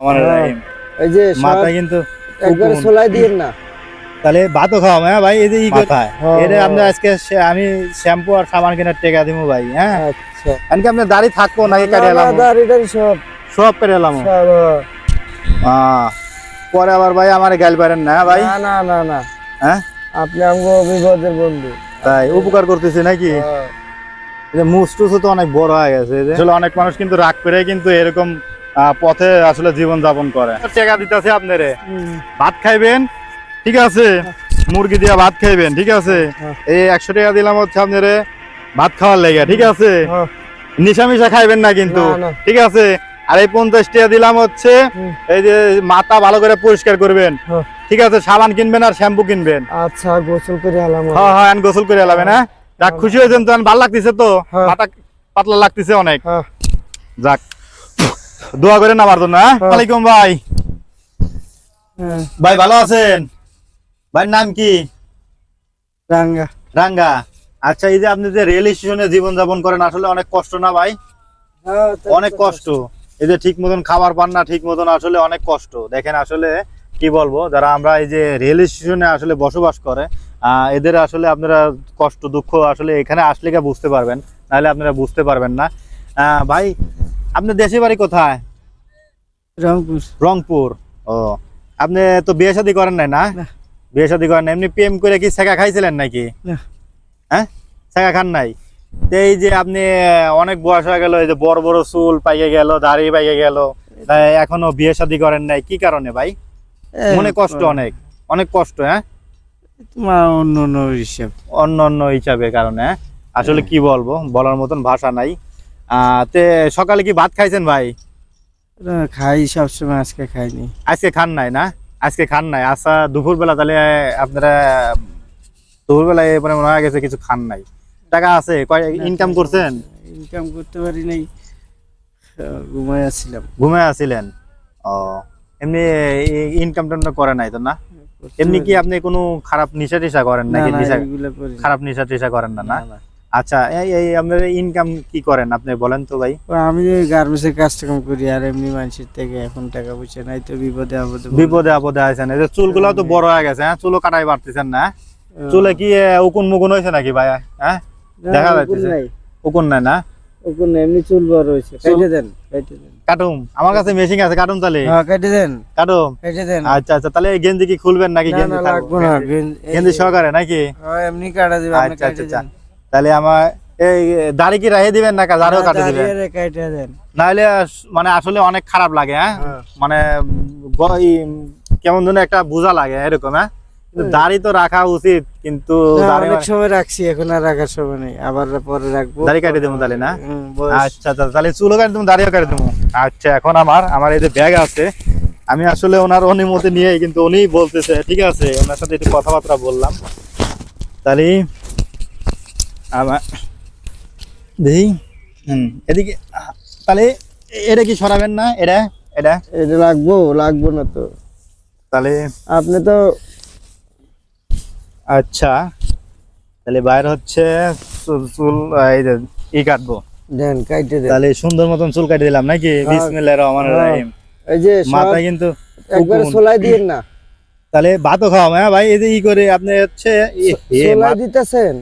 আমার হ্যাঁ। এই যে মাথা কিন্তু একবারে সোলাই দিয়েন না। তাহলে ভাতও খাওয়াবো হ্যাঁ ভাই? এই যে ই মাথায়। এটা। আজকে আমি শ্যাম্পু আর সাবান কেনার টেকা দিব ভাই হ্যাঁ? আচ্ছা। এমনকি আপনার দাড়ি থাকব নাকি এলাম? দাড়ি সব। সব কেটে এলাম। হ্যাঁ। আহ, পরে আবার ভাই আমার গাল পারেন না হ্যাঁ ভাই? না না না না। হ্যাঁ? আপনি আমগো বিপদের বন্ধু। তাই উপকার করতেছি নাকি। এই যে মুস টুসও তো অনেক বড় হয়ে গেছে যে। অনেক মানুষ কিন্তু রাগ করে কিন্তু এরকম পথে আসলে জীবন যাপন করে। টাকা দিতেছে আপনারে। ভাত খাইবেন? ঠিক আছে। মুরগি দিয়া ভাত খাইবেন ঠিক আছে? হ্যাঁ। এই একশো টাকা দিলাম হচ্ছে আপনারে ভাত খাওয়ার লেগে ঠিক আছে? হ্যাঁ। নিশা মিশা খাইবেন না কিন্তু। ঠিক আছে? আর এই পঞ্চাশ টাকা দিলাম হচ্ছে এই যে মাথা ভালো করে পরিষ্কার করবেন। হ্যাঁ। ঠিক আছে সাবান কিনবেন আর শ্যাম্পু কিনবেন। আচ্ছা গোসল করে আলাম হ্যাঁ হ্যাঁ গোসল করে এলাবেন হ্যাঁ যাক খুশি হয়েছেন তো ভালো লাগতেছে তো। মাথা পাতলা লাগতেছে অনেক। যাক। দোয়া করেন আমার জন্য হ্যাঁ? হ্যাঁ। ওয়ালাইকুম ভাই। হ্যাঁ। ভাই ভালো আছেন? ভাইয়ের নাম কি? রাঙ্গা। রাঙ্গা। আচ্ছা এই যে আপনি যে রেল স্টেশনে জীবন যাপন করেন আসলে অনেক কষ্ট না ভাই? হ্যাঁ, অনেক কষ্ট। এই যে ঠিক মতন খাবার পান না ঠিক মতন আসলে অনেক কষ্ট। দেখেন আসলে কি বলব যারা আমরা এই যে রেল স্টেশনে আসলে বসবাস করে আহ, এদের আসলে আপনারা কষ্ট দুঃখ আসলে এখানে আসলে বুঝতে পারবেন। নাহলে আপনারা বুঝতে পারবেন না। ভাই আপনার দেশের বাড়ি কোথায়? রংপুর। রংপুর। ও আপনি তো বিয়ে শাদী করেন নাই না। বিয়ে শাদী করেন এমনি প্রেম করে কি ছেঁকা খাইছিলেন নাকি? হ্যাঁ? ছেঁকা খান নাই? এই যে আপনি অনেক বয়স হয়ে গেল এই যে বড় বড় চুল পাইকে গেল দাড়ি পাইকে গেল এখনও বিয়ে শাদী করেন নাই কি কারণে ভাই? মনে কষ্ট অনেক অনেক কষ্ট হ্যাঁ? তোমার অন্য অন্য হিসাব। অন্য অন্য হিসাবে কারণে হ্যাঁ? আসলে কি বলব বলার মতন ভাষা নাই। আহ তে সকালে কি ভাত খাইছেন ভাই? খাই সবসময় আজকে খাইনি। আজকে খান নাই না? আজকে খান নাই। আচ্ছা দুপুরবেলা তাহলে আপনারা দুপুরবেলা এরপরে মনে গেছে কিছু খান নাই। টাকা আছে? কয় ইনকাম করছেন? ইনকাম করতে পারি নাই। ঘুমাই আসছিলাম। ঘুমে আছিলেন ও এমনি ইনকাম টাম করে নাই তো না? এমনি কি আপনি কোনো খারাপ নিশা টিশা করেন নাকি খারাপ নিশা টিশা করেন না, না। আচ্ছা এই আপনার ইনকাম কি করেন আপনি বলেন তো ভাই? আমি গার্মেন্টসের কাজ কাম করি আর এমনি মানুষের থেকে এখন টাকা পয়সা নাই তো বিপদে আপদে বিপদে আপদে আছেন। এই চুলগুলো তো বড় হয়ে গেছে হ্যাঁ? চুলও কাটাই পারতেছেন না চুলে কি উকুন মুকুন হয়েছে নাকি ভাই? হ্যাঁ? দেখা যাচ্ছে। উকুন নাই না? ওগুলো এমনি চুল বড় হয়েছে। কেটে দেন কেটে দেন। কাটুম। আমার কাছে মেশিন আছে কাটুম তাহলে। হ্যাঁ কেটে দেন। কাটুম? কেটে দেন। আচ্ছা আচ্ছা তাহলে এই গেঞ্জি কি খুলবেন নাকি না গেঞ্জি না না গেঞ্জি সহকারে নাকি? হ্যাঁ, এমনি কাটা দিবে আপনি আচ্ছা আচ্ছা কেটে আচ্ছা। দেন। তাহলে আমার এই দাড়ি কি রাহে দিবেন না না, কাটে দিবেন? নাহলে মানে আসলে অনেক খারাপ লাগে হ্যাঁ? হ্যাঁ। মানে কেমন যেন একটা বোঝা লাগে এরকম হ্যাঁ? হ্যাঁ। দাড়ি তো রাখা উচিত কিন্তু অনেক মানে- সময় রাখছি এখন আর রাখার সময় নেই। আবার পরে রাখব। দাড়ি কাটিয়ে দেবো তাহলে না? আচ্ছা আচ্ছা তাহলে চুলও কাটে দেবো দাড়িও কাটে দেবো। আচ্ছা এখন আমার আমার এই যে ব্যাগ আছে আমি আসলে ওনার অনুমতি নিয়ে কিন্তু উনি বলতেছে ঠিক আছে? ওনার সাথে একটু কথাবার্তা বললাম। তাহলে আমার দেখি। হুম এদিকে তাহলে এটা কি সরাবেন না? এটা এটা? এটা লাগবো লাগবো না তো। তাহলে আপনি তো আচ্ছা তাহলে বাইরে হচ্ছে চুল ই কাটবো। দেন দেন। তাহলে সুন্দর মতন চুল কাটে দিলাম নাকি? বিসমিল্লাহির রহমানির হ্যাঁ। রহিম। এই যে মাথা কিন্তু একবারে উকুন। সোলাই দিয়েন না। তাহলে ভাতও খাওয়াবো হ্যাঁ ভাই? এই যে ই করে আপনি হচ্ছে সোলাই দিতেছেন?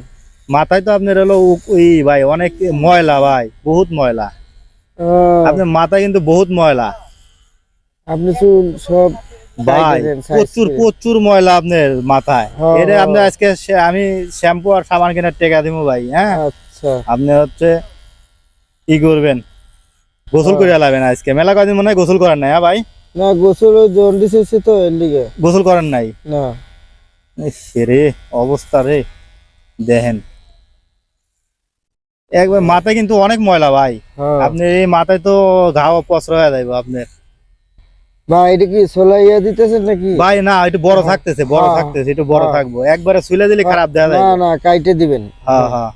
মাথায় তো আপনার হলো উ- ই ভাই অনেক ময়লা ভাই বহুত ময়লা। আপনার মাথায় কিন্তু বহুত ময়লা। আপনি চুল সব ভাই প্রচুর প্রচুর ময়লা আপনার মাথায়। এটা হ্যাঁ। আপনি আজকে আমি শ্যাম্পু আর সাবান কেনার টেকা দিব ভাই হ্যাঁ? আচ্ছা। আপনি হচ্ছে ই করবেন গোসল করে এলাবেন আজকে। মেলা কদিন মনে হয় গোসল করেন নাই হ্যাঁ ভাই? না গোসল ওই জন্ডিস হয়েছে তো এর লিগে। গোসল করেন নাই? না। রে অবস্থা রে। দেখেন একবার মাথায় কিন্তু অনেক ময়লা ভাই। হ্যাঁ। আপনি এই মাথায় তো ঘাও পচর হয়ে যাইব আপনার। এটা কি সোলাই দিতেছেন নাকি? ভাই না একটু বড় থাকতেছে বড় হ্যাঁ। থাকতেছে একটু বড় হ্যাঁ। থাকব। একবারে শুলে দিলে খারাপ দেখা যায় না না কাইটে দিবেন। হ্যাঁ হ্যাঁ।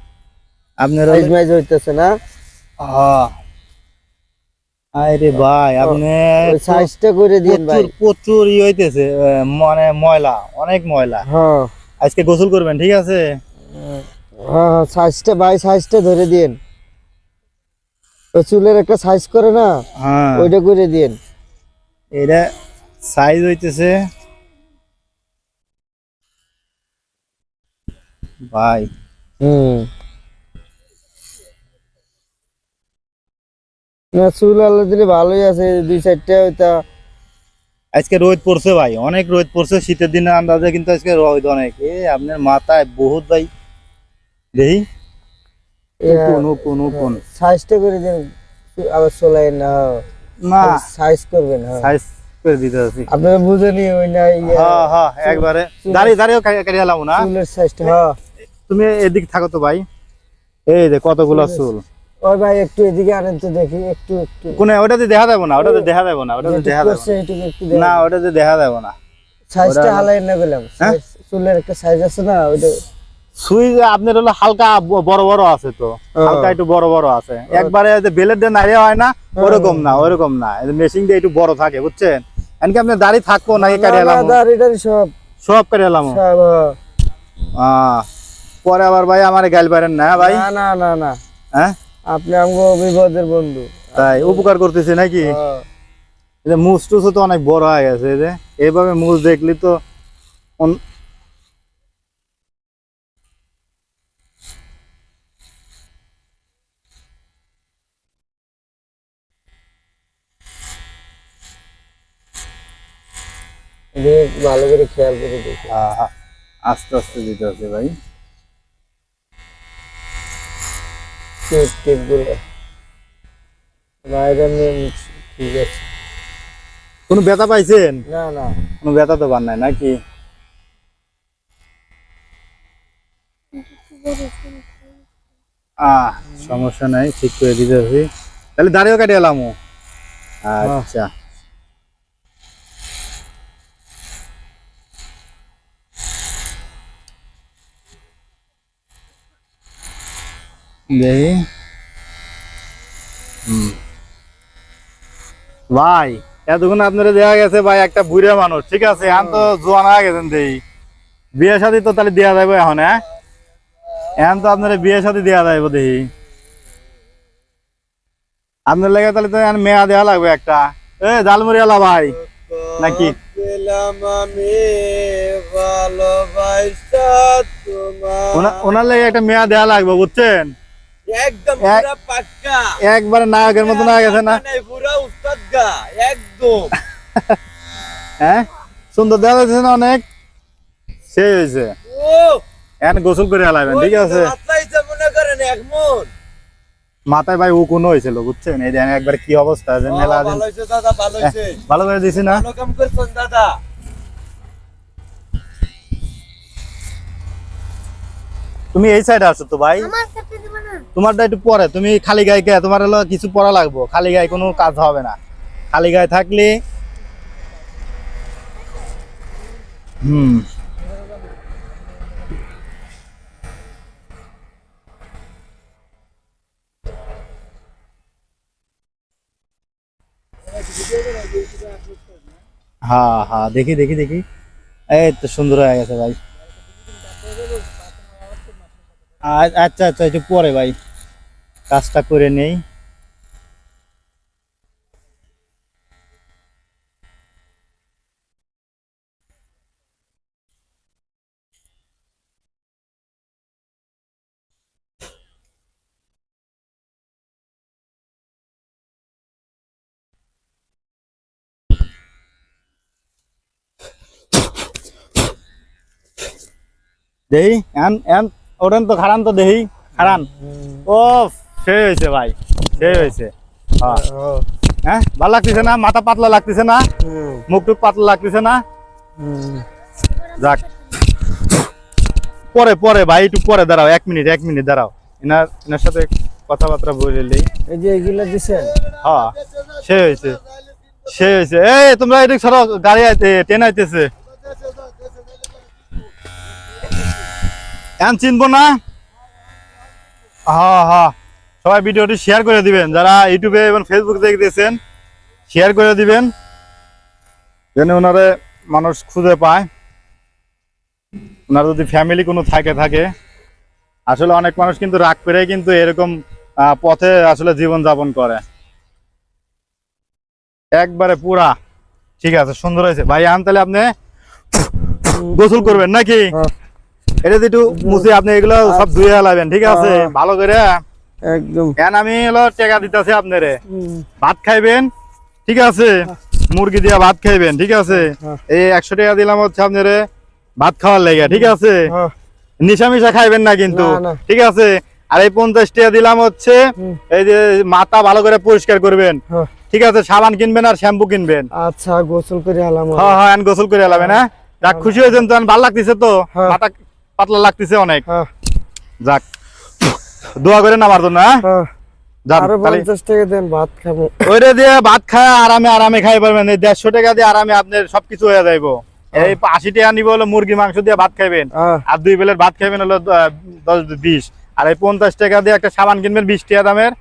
আপনার সাইজ মাইজ হইতেছে না? হ্যাঁ। আরে ভাই আপনি সাইজটা করে দিন ভাই। প্রচুর ই হইতেছে মানে ময়লা অনেক ময়লা। হ্যাঁ। আজকে গোসল করবেন ঠিক আছে? সাইজটা ভাই সাইজটা ধরে দিন চুলের একটা সাইজ করে না হ্যাঁ। ওইটা করে দিন এটা সাইজ হইতেছে ভাই। হুম। না চুল আল্লাহ দিলে ভালোই আছে দুই চারটা ওইটা আজকে রোদ পড়ছে ভাই অনেক রোদ পড়ছে শীতের দিনে আন্দাজে কিন্তু আজকে রোদ অনেক। এ আপনার মাথায় বহুত ভাই। দেখি উপন উপন উপন সাইজটা করে দেন আবার চলাই না না। সাইজ করবেন হ্যাঁ। সাইজ করে দিতে আছি। আপনারা বুঝেনি ওই না হ্যাঁ হ্যাঁ একবারে। দাঁড়িয়ে দাঁড়িয়ে কাটিয়ে এলাম না। চুলের সাইজটা হ্যাঁ। তুমি এদিক থাকো তো ভাই। এই যে কতগুলো চুল। ওই ভাই একটু এদিকে আনেন তো দেখি একটু একটু। কোন ওটাতে দেখা যাব না ওটাতে দেখা যাব না ওটাতে দেখা যাব না। ওটাতে দেখা। যাব না। সাইজটা হালাই না বললাম হ্যাঁ? চুলের একটা সাইজ আছে না ওইটা সুই আপনার হলো হালকা বড় বড় আছে তো। হালকা একটু বড় বড় আছে। একবারে যে বেলের দিয়ে নাড়িয়ে হয় না ওরকম না ওরকম না। মেশিন দিয়ে একটু বড় থাকে বুঝছেন? এমনকি আপনার দাড়ি থাকব নাকি কাটে এলাম? সব। সব কাটে এলাম। পরে আবার ভাই আমার গাইল পারেন না ভাই? না না না হ্যাঁ? আপনি আমগো বিপদের বন্ধু। তাই উপকার করতেছে নাকি? মুজ টুজও তো অনেক বড় হয়ে গেছে যে। এইভাবে মুজ দেখলি তো ভালো করে খেয়াল করে দেখি। আস্তে আস্তে দিতে হচ্ছে ভাই। টিপ বাইরে ঠিক আছে। কোনো ব্যথা পাইছেন? না না। কোনো ব্যথা তো পান নাই নাকি? আহ সমস্যা নাই ঠিক করে দিতে হচ্ছে তাহলে দাঁড়িয়েও কাটিয়ে এলাম আচ্ছা। দেখি হুম। ভাই এতক্ষণ আপনারা দেওয়া গেছে ভাই একটা বুড়া মানুষ ঠিক আছে? এখন তো জোয়ান হয়ে গেছেন দেই। বিয়ে শাদী তো তাহলে দেওয়া যাবে এখন হ্যাঁ? এখন তো আপনারা বিয়ে শাদী দেওয়া যাবে দেখি আপনার লেগে তাহলে তো এখন মেয়া দেওয়া লাগবে একটা। এ জালমুড়িয়ালা ভাই নাকি? ওনার লেগে একটা মেয়া দেওয়া লাগবে বুঝছেন? একদম এক- পুরা পাক্কা। একবারে নায়কের মতন হয়ে গেছে না? পুরা উস্তাদ গা একদম। হ্যাঁ? সুন্দর যাচ্ছে না অনেক? সেই হয়েছে। ও এখন গোসল করে আলাবেন ঠিক আছে? মনে করেন এক মন। মাথায় ভাই উকুন হয়েছিল বুঝছেন? এই দেখেন একবার কি অবস্থা মেলা ভালো হয়েছে দাদা ভালো হয়েছে। ভালো করে দিছি না? ভালো কাম করছেন দাদা। তুমি এই সাইডে আছো তো ভাই? তোমারটা একটু পরে তুমি খালি গায়ে কে তোমার হলো কিছু পড়া লাগবো। খালি গায়ে কোনো কাজ হবে না। খালি গায়ে থাকলে হুম। হ্যাঁ হ্যাঁ দেখি দেখি দেখি। এই তো সুন্দর হয়ে গেছে ভাই। আচ্ছা আচ্ছা একটু পরে ভাই। কাজটা করে নেই। দেহি এন এন ওটান তো খারান তো দেহি খারান। ও সে হয়েছে ভাই সে হয়েছে। হ্যাঁ ভালো লাগতেছে না? মাথা পাতলা লাগতেছে না? মুখ টুক পাতলা লাগতেছে না? যাক। পরে পরে ভাই একটু পরে দাঁড়াও এক মিনিট এক মিনিট দাঁড়াও। এনার এনার সাথে কথাবার্তা বলে এই যে এগুলো দিছেন? হ্যাঁ সে হয়েছে। সে হয়েছে। এই তোমরা এদিক সরো গাড়ি আইতে ট্রেন আইতেছে। এখন চিনবো না? হ্যাঁ হ্যাঁ সবাই ভিডিওটি শেয়ার করে দিবেন। যারা ইউটিউবে এবং ফেসবুক দেখতেছেন শেয়ার করে দিবেন। যেন ওনারে মানুষ খুঁজে পায়। ওনার যদি ফ্যামিলি কোনো থাকে থাকে। আসলে অনেক মানুষ কিন্তু রাগ করে কিন্তু এরকম পথে আসলে জীবন যাপন করে। একবারে পুরা। ঠিক আছে সুন্দর হয়েছে। ভাই আন তাহলে আপনি গোসল করবেন নাকি? হ্যাঁ, এটা একটু মুছে আপনি এগুলো সব ধুয়ে ঠিক আছে? হ্যাঁ। ভালো করে। একদম। এখন আমি হলো টাকা দিতেছি আপনারে। ভাত খাইবেন ঠিক আছে? মুরগি দিয়া ভাত খাইবেন ঠিক আছে? হ্যাঁ। এই একশো টাকা দিলাম হচ্ছে আপনারে ভাত খাওয়ার লেগে ঠিক আছে? হ্যাঁ, নিশা মিশা খাইবেন না কিন্তু। ঠিক আছে? আর এই পঞ্চাশ টাকা দিলাম হচ্ছে এই যে মাথা ভালো করে পরিষ্কার করবেন হ্যাঁ। ঠিক আছে? সাবান কিনবেন আর শ্যাম্পু কিনবেন। আচ্ছা গোসল করে আলাম হ্যাঁ হ্যাঁ গোসল করে এলাবেন হ্যাঁ? খুশি হয়েছেন তো ভালো লাগতেছে তো? হ্যাঁ। মাথা পাতলা লাগতেছে অনেক। হ্যাঁ, যাক। দোয়া করে নামার জন্য হ্যাঁ? হ্যাঁ। যান আরও তাহলে পঞ্চাশ টাকা দেন ভাত খাব। ওইটা দিয়ে ভাত খায় আরামে আরামে খাই পারবেন। এই দেড়শো টাকা দিয়ে আরামে আপনার সবকিছু হয়ে যাইবো। এই আশি টাকা নিব হলো মুরগি মাংস দিয়ে ভাত খাইবেন। আর দুই বেলের ভাত খাইবেন হলো দশ বিশ। আর এই পঞ্চাশ টাকা দিয়ে একটা সাবান কিনবেন বিশ টাকা দামের।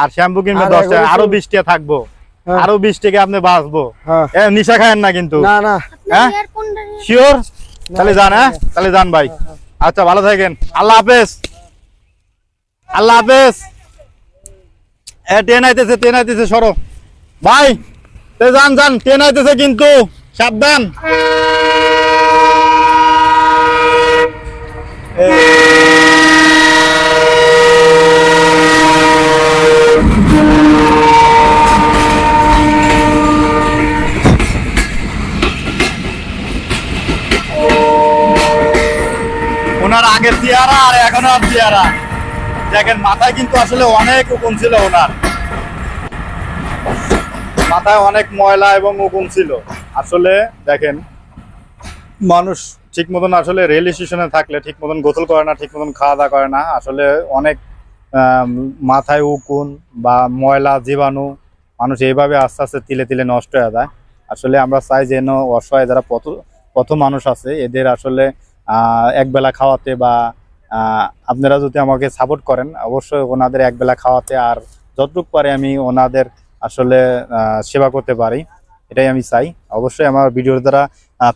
আর শ্যাম্পু কিনবেন দশ টাকা। আরও বিশ টাকা থাকব। আরও বিশ টাকা আপনি বাঁচবো। এ, নিশা খায়েন না কিন্তু। না না। হ্যাঁ? শিওর তাহলে যান হ্যাঁ? তাহলে যান ভাই। আচ্ছা ভালো থাকেন। আল্লাহ হাফেজ। আল্লাহ হাফেজ। ট্রেন আইতেছে ট্রেন আইতেছে, সরো। ভাই যান যান, ট্রেন আইতেছে কিন্তু, সাবধান ওনার আগের চেহারা চেহারা দেখেন, মাথায় কিন্তু আসলে অনেক উকুন ছিল ওনার। মাথায় অনেক ময়লা এবং উকুন ছিল। আসলে দেখেন, মানুষ ঠিক মতন আসলে রেল স্টেশনে থাকলে ঠিক মতন গোসল করে না, ঠিক মতন খাওয়া দাওয়া করে না। আসলে অনেক মাথায় উকুন বা ময়লা, জীবাণু মানুষ এইভাবে আস্তে আস্তে তিলে তিলে নষ্ট হয়ে যায়। আসলে আমরা চাই যেন অসহায় যারা পথ পথ মানুষ আছে, এদের আসলে একবেলা খাওয়াতে বা আপনারা যদি আমাকে সাপোর্ট করেন, অবশ্যই ওনাদের একবেলা খাওয়াতে আর যতটুকু পারে আমি ওনাদের আসলে সেবা করতে পারি। এটাই আমি চাই। অবশ্যই আমার ভিডিওর দ্বারা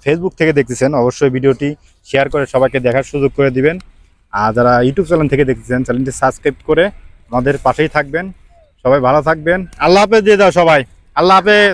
ফেসবুক থেকে দেখতেছেন, অবশ্যই ভিডিওটি শেয়ার করে সবাইকে দেখার সুযোগ করে দিবেন। আর যারা ইউটিউব চ্যানেল থেকে দেখতেছেন চ্যানেলটি সাবস্ক্রাইব করে আমাদের পাশেই থাকবেন। সবাই ভালো থাকবেন। আল্লাহ হাফেজ দিয়ে দাও সবাই। আল্লাহ হাফেজ।